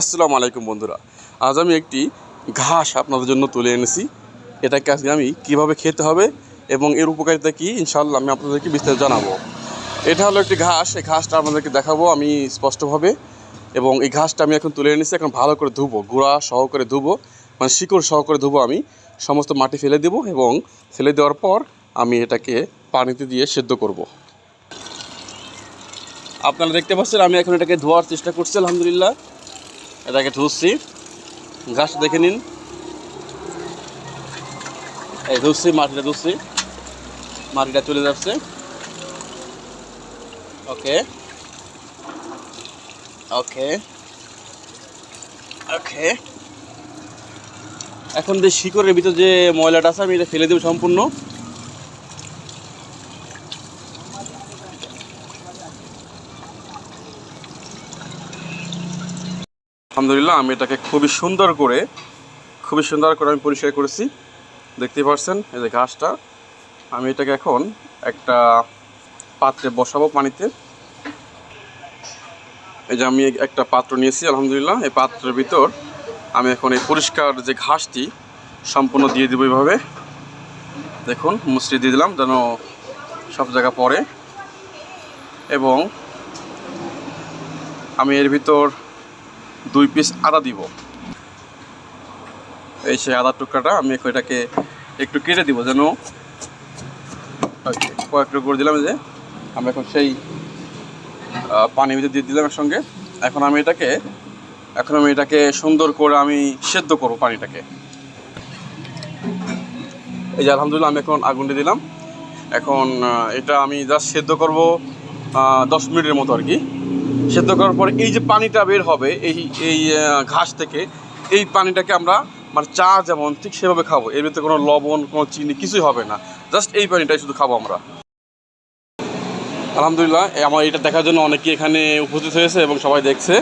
আসসালামু আলাইকুম বন্ধুরা। আজ আমি একটি ঘাস আপনাদের জন্য তুলে এনেছি। এটাকে আজকে আমি কীভাবে খেতে হবে এবং এর উপকারিতা কী ইনশাল্লাহ আমি আপনাদেরকে বিস্তারিত জানাব। এটা হলো একটি ঘাস, এই ঘাসটা আপনাদেরকে দেখাবো আমি স্পষ্টভাবে। এবং এই ঘাসটা আমি এখন তুলে এনেছি, এখন ভালো করে ধুবো, গুঁড়া সহকারে ধুবো মানে শিকড় সহকারে ধুবো আমি। সমস্ত মাটি ফেলে দেবো এবং ফেলে দেওয়ার পর আমি এটাকে পানিতে দিয়ে সেদ্ধ করব। আপনারা দেখতে পাচ্ছেন আমি এখন এটাকে ধোয়ার চেষ্টা করছি, আলহামদুলিল্লাহ। এটাকে ধুচ্ছি ঘাসটা দেখে নিন। এই ধুচ্ছি মাটিটা ধুচ্ছি মাটিটা চলে যাচ্ছে। ওকে। ওকে। ওকে। এখন যে শিকড়ের ভিতর যে ময়লাটা আছে, আমি এটা ফেলে দেবো সম্পূর্ণ। আলহামদুলিল্লাহ, আমি এটাকে খুবই সুন্দর করে, খুবই সুন্দর করে আমি পরিষ্কার করেছি। দেখতে পাচ্ছেন এই যে ঘাসটা। আমি এটাকে এখন একটা পাত্রে বসাবো পানিতে। এই যে আমি একটা পাত্র নিয়েছি, আলহামদুলিল্লাহ। এই পাত্রের ভিতর আমি এখন এই পরিষ্কার যে ঘাসটি, সম্পূর্ণ দিয়ে দেবো এইভাবে দেখুন, মুসরি দিয়ে দিলাম যেন সব জায়গা পড়ে। এবং আমি এর ভিতর দুই পিস আদা দিব। এই সেই আদার টুকরাটা আমি এটাকে একটু কেটে দিব যেন ওকে, কয়েক টুকরো করে দিলাম যে আমি এখন সেই পানি ভিতরে দিয়ে দিলাম এর সঙ্গে এখন আমি এটাকে এখন আমি এটাকে সুন্দর করে আমি সেদ্ধ করব পানিটাকে। এই যে আলহামদুলিল্লাহ আমি এখন আগুন দিয়ে দিলাম। এখন এটা আমি জাস্ট সেদ্ধ করব দশ মিনিটের মতো আর কি। সেদ্ধ করার পরে এই যে পানিটা বের হবে, এই এই ঘাস থেকে, এই পানিটাকে আমরা মানে চা যেমন ঠিক সেভাবে খাব। এর ভিতরে কোনো লবণ, কোনো চিনি কিছুই হবে না। জাস্ট এই পানিটাই শুধু খাব আমরা। আলহামদুলিল্লাহ আমার এটা দেখার জন্য অনেকেই এখানে উপস্থিত হয়েছে এবং সবাই দেখছে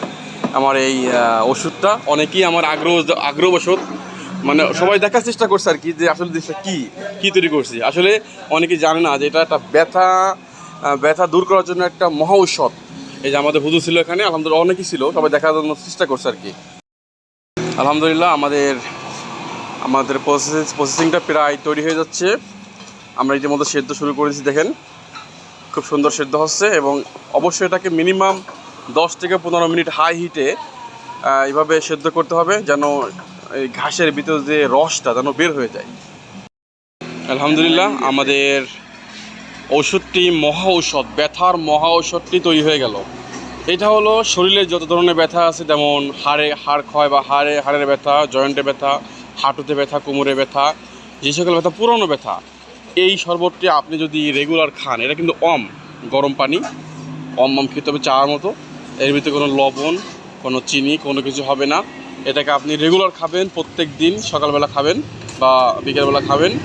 আমার এই ওষুধটা। অনেকেই আমার আগ্রহ, আগ্রহবশত মানে সবাই দেখার চেষ্টা করছে আর কি যে আসলে জিনিসটা কী কী তৈরি করছি। আসলে অনেকেই জানে না যে এটা একটা ব্যথা ব্যথা দূর করার জন্য একটা মহা ঔষধ। এই যে আমাদের হুজুর ছিল এখানে, আলহামদুলিল্লাহ অনেকই ছিল, সবাই দেখার জন্য চেষ্টা করছে আর কি। আলহামদুলিল্লাহ আমাদের আমাদের প্রসেস প্রসেসিংটা প্রায় তৈরি হয়ে যাচ্ছে। আমরা ইতিমধ্যে সেদ্ধ শুরু করেছি, দেখেন। খুব সুন্দর সেদ্ধ হচ্ছে এবং অবশ্যই এটাকে মিনিমাম দশ থেকে পনেরো মিনিট হাই হিটে এইভাবে সেদ্ধ করতে হবে যেন এই ঘাসের ভিতর যে রসটা যেন বের হয়ে যায়। আলহামদুলিল্লাহ আমাদের ওষুধটি মহা ঔষধ, ব্যথার মহা ঔষধটি তৈরি হয়ে গেল। এটা হলো শরীরে যত ধরনের ব্যথা আছে, যেমন হাড়ে হাড় ক্ষয় বা হাড়ে হাড়ের ব্যথা, জয়েন্টে ব্যথা, হাঁটুতে ব্যথা, কোমরে ব্যথা, যে সকল ব্যথা, পুরনো ব্যথা, এই শরবতটি আপনি যদি রেগুলার খান, এটা কিন্তু অম, গরম পানি, অম অম খেতে হবে চার মতো, এর ভিতরে কোনো লবণ, কোনো চিনি, কোনো কিছু হবে না। এটাকে আপনি রেগুলার খাবেন প্রত্যেক দিন সকালবেলা খাবেন বা বিকেলবেলা খাবেন।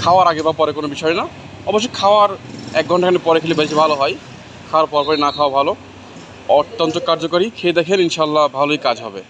খাওয়ার আগে বা পরে কোনো বিষয় না। অবশ্যই খাওয়ার এক ঘণ্টা খানিক পরে খেলে বেশি ভালো হয়। খাওয়ার পর পরে না খাওয়া ভালো। অত্যন্ত কার্যকরী। খেয়ে দেখেন ইনশাল্লাহ ভালোই কাজ হবে।